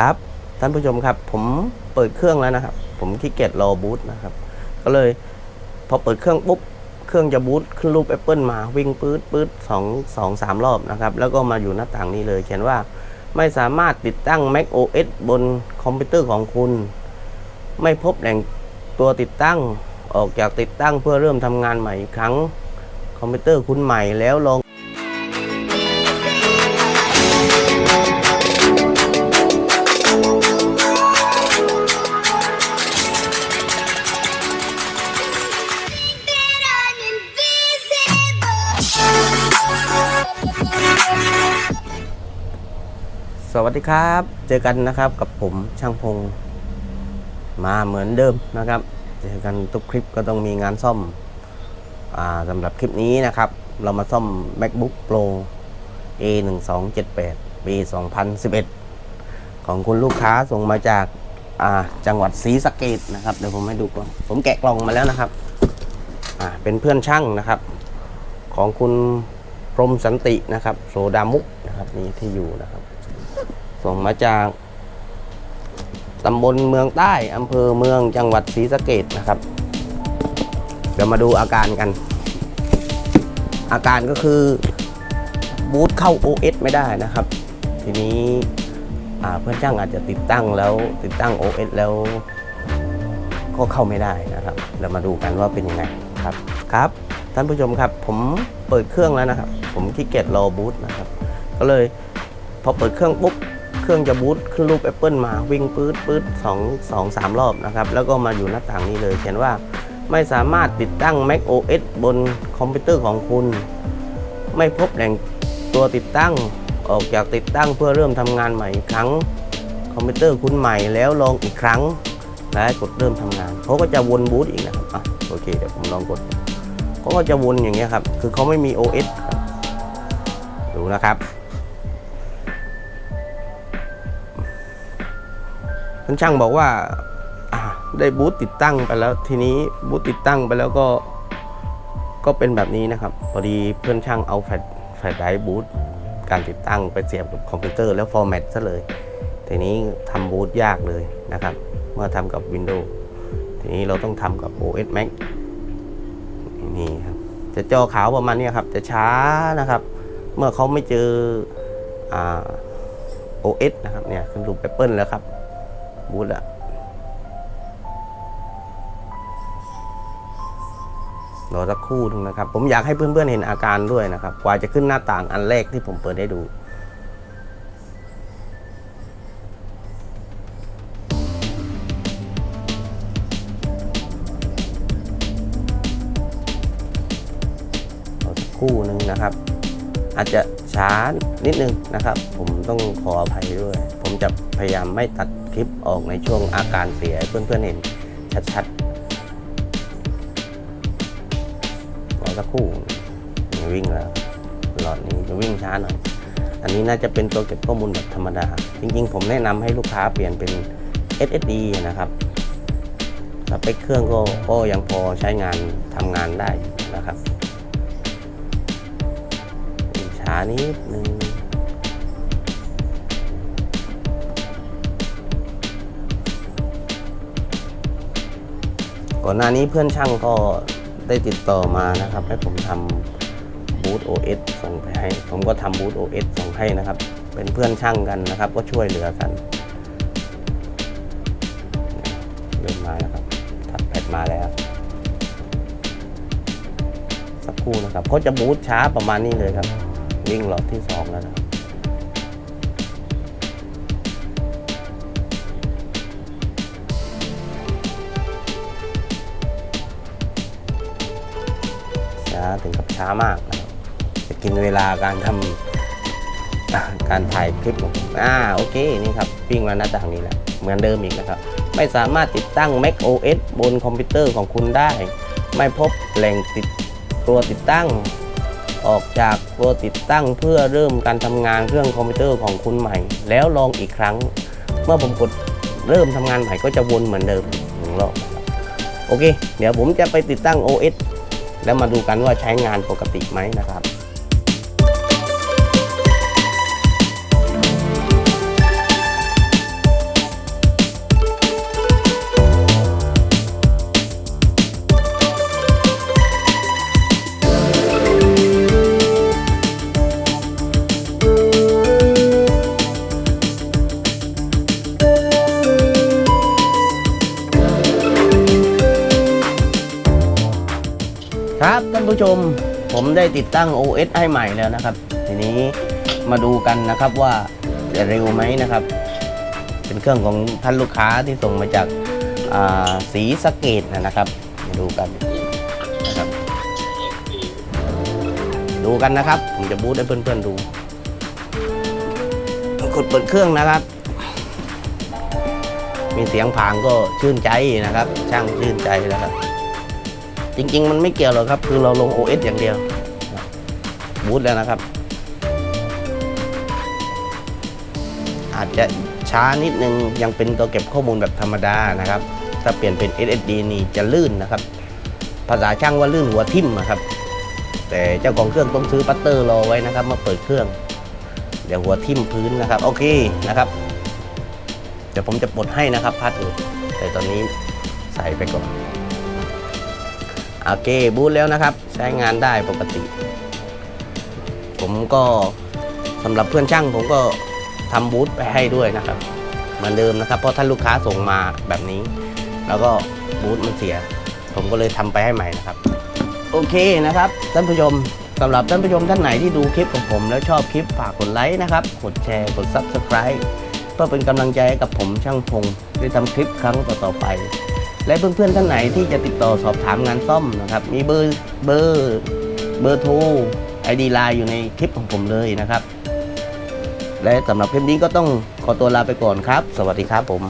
ครับ ท่านผู้ชมครับ ผมเปิดเครื่องแล้วนะครับ ผมขี้เกียจรอบูตนะครับ ก็เลยพอเปิดเครื่องปุ๊บเครื่องจะบูตขึ้นรูป Apple มาวิ่งปื๊ดปื๊ดสองสองสามรอบนะครับ แล้วก็มาอยู่หน้าต่างนี้เลย เขียนว่าไม่สามารถติดตั้ง Mac OS บนคอมพิวเตอร์ของคุณ ไม่พบแหล่งตัวติดตั้งออกจากติดตั้งเพื่อเริ่มทำงานใหม่อีกครั้ง คอมพิวเตอร์คุณใหม่แล้วลอง สวัสดีครับ เจอกันนะครับกับผมช่างพงมาเหมือนเดิมนะครับ เจอกันทุกคลิปก็ต้องมีงานซ่อมอสำหรับคลิปนี้นะครับ เรามาซ่อม macbook pro a 1 2 7 8ปี 2011 ของคุณลูกค้าส่งมาจากาจังหวัดศรีสะเกดนะครับ เดี๋ยวผมให้ดูก่อน ผมแกะกล่องมาแล้วนะครับ เป็นเพื่อนช่างนะครับ ของคุณพรหมสันตินะครับ โสดามุกนะครับนี่ที่อยู่นะครับ ส่งมาจากตำบลเมืองใต้อำเภอเมืองจังหวัดศรีสะเกดนะครับ เดี๋ยวมาดูอาการกัน อาการก็คือบูตเข้า OS ไม่ได้นะครับ ทีนี้เพื่อนช่างอาจจะติดตั้งแล้วติดตั้ง OS แล้วก็เข้าไม่ได้นะครับเดี๋ยวมาดูกันว่าเป็นยังไงครับครับ ท่านผู้ชมครับ ผมเปิดเครื่องแล้วนะครับ ผมขี้เกียจรอบูตนะครับ ก็เลยพอเปิดเครื่องปุ๊บ รื่องจะบูตขึ้นรูป Apple มาวิ่งปื๊ดปื๊ดสองสองสามรอบนะครับ แล้วก็มาอยู่หน้าต่างนี้เลยเขียนว่าไม่สามารถติดตั้ง Mac OS บนคอมพิวเตอร์ของคุณ ไม่พบแหล่งตัวติดตั้งออกจากติดตั้งเพื่อเริ่มทำงานใหม่อีกครั้ง คอมพิวเตอร์คุณใหม่แล้วลองอีกครั้ง และกดเริ่มทำงานเขาก็จะวนบูตอีกนะครับอะโอเคเดี๋ยวผมลองกดเขาก็จะวนอย่างเงี้ยครับ คือเขาไม่มี OS ดูนะครับานช่างบอกว่าได้บูตติดตั้งไปแล้วทีนี้บูตติดตั้งไปแล้วก็ ก็เป็นแบบนี้นะครับพอดีเพื่อนช่างเอาแฟลชแฟลชไดร์บูตการติดตั้งไปเสียบกับคอมพิวเตอร์แล้วฟอร์แมตซะเลยทีนี้ทำบูตยากเลยนะครับ เมื่อทำกับ Windows ทีนี้เราต้องทำกับ OS Mac นี่ครับจะจอขาวประมาณนี้ครับ จะช้านะครับ เมื่อเขาไม่เจออ OS นะครับเนี่ยขึ้นรูป Apple แล้วครับ บูธอะรอสักครู่หนึงนะครับ ผมอยากให้เพื่อนๆเห็นอาการด้วยนะครับ กว่าจะขึ้นหน้าต่างอันแรกที่ผมเปิดให้ดูรอสักครู่หนึงนะครับ อาจจะช้านิดนึงนะครับ ผมต้องขออภัยด้วย ผมจะพยายามไม่ตัด คลิปออกในช่วงอาการเสียเพื่อนๆเห็นชัดๆรอสักครู่วิ่งแล้วหลอดนี้จะวิ่งช้าหน่อย อันนี้น่าจะเป็นตัวเก็บข้อมูลแบบธรรมดา จริงๆ ผมแนะนำให้ลูกค้าเปลี่ยนเป็น SSD นะครับสเปคเครื่องก็ก็ยังพอใช้งานทำงานได้นะครับช้านิดนึง ก่อนหน้านี้เพื่อนช่างก็ได้ติดต่อมานะครับ ให้ผมทำบูธ OS ส่งไปให้ ผมก็ทำบูธ OS ส่งให้นะครับ เป็นเพื่อนช่างกันนะครับ ก็ช่วยเหลือกันเริ่มมาแล้วครับทัดแพดมาแล้ว สักครู่นะครับเขาจะบูธช้าประมาณนี้เลยครับ วิ่งหลอดที่สองแล้วนะช้า ถึงกับช้ามากนะครับจะกินเวลาการทำการถ่ายคลิปของผมอ่าโอเคนี่ครับวิ่งมาหน้าต่างนี้แหละเหมือนเดิมอีกนะครับ ไม่สามารถติดตั้ง Mac OS บนคอมพิวเตอร์ของคุณได้ ไม่พบแหล่งติดตัวติดตั้ง ออกจากตัวติดตั้งเพื่อเริ่มการทำงานเครื่องคอมพิวเตอร์ของคุณใหม่ แล้วลองอีกครั้ง เมื่อผมกดเริ่มทำงานใหม่ก็จะวนเหมือนเดิมหนึ่งรอบโอเค เดี๋ยวผมจะไปติดตั้ง OS แล้วมาดูกันว่าใช้งานปกติไหมนะครับ ครับท่านผู้ชมผมได้ติดตั้ง OS ให้ใหม่แล้วนะครับ ทีนี้มาดูกันนะครับว่าจะเร็วไหมนะครับ เป็นเครื่องของท่านลูกค้าที่ส่งมาจากาสีสเกตนะครับมาดูกันนะครับ ดูกันนะครับ ผมจะบูตให้เพื่อนๆดูกดเปิดเครื่องนะครับ มีเสียงผางก็ชื่นใจนะครับ ช่างชื่นใจแล้วครับ จริง ๆ มันไม่เกี่ยวหรอกครับ คือเราลง OS อย่างเดียว บูตแล้วนะครับ อาจจะช้านิดนึงยังเป็นตัวเก็บข้อมูลแบบธรรมดานะครับ ถ้าเปลี่ยนเป็น SSD นี่จะลื่นนะครับ ภาษาช่างว่าลื่นหัวทิ่มนะครับ แต่เจ้าของเครื่องต้องซื้อปัตเตอร์รอไว้นะครับมาเปิดเครื่อง เดี๋ยวหัวทิ่มพื้นนะครับ โอเคนะครับเดี๋ยวผมจะปลดให้นะครับพัดอื่แต่ตอนนี้ใส่ไปก่อน โอเคบูตแล้วนะครับ ใช้งานได้ปกติ ผมก็สำหรับเพื่อนช่างผมก็ทำบูตไปให้ด้วยนะครับ เหมือนเดิมนะครับ เพราะท่านลูกค้าส่งมาแบบนี้ แล้วก็บูตมันเสีย ผมก็เลยทำไปให้ใหม่นะครับ โอเคนะครับท่านผู้ชมสำหรับท่านผู้ชมท่านไหนที่ดูคลิปของผมแล้วชอบคลิปฝากกดไลค์นะครับ กดแชร์ กด Subscribe เพื่อเป็นกำลังใจให้กับผมช่างพงได้ทำคลิปครั้งต่อๆไป และเพื่อนๆท่านไหนที่จะติดต่อสอบถามงานซ่อมนะครับ มีเบอร์เบอร์เบอร์โทรไอดีไลน์อยู่ในคลิปของผมเลยนะครับ และสำหรับคลิปนี้ก็ต้องขอตัวลาไปก่อนครับ สวัสดีครับผม